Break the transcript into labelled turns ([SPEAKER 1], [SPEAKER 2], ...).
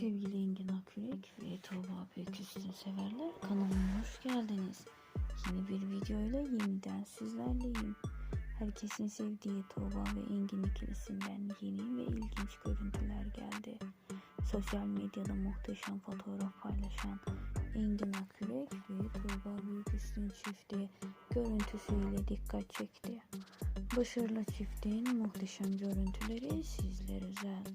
[SPEAKER 1] Sevgili Engin Akürek ve Tuğba Büyüküstün severler kanalıma hoş geldiniz. Yeni bir videoyla yeniden sizlerleyim. Herkesin sevdiği Tuğba ve Engin ikilisinden yeni ve ilginç görüntüler geldi. Sosyal medyada muhteşem fotoğraf paylaşan Engin Akürek ve Tuğba Büyüküstün çifti görüntüsüyle dikkat çekti. Başarılı çiftin muhteşem görüntüleri sizler özel.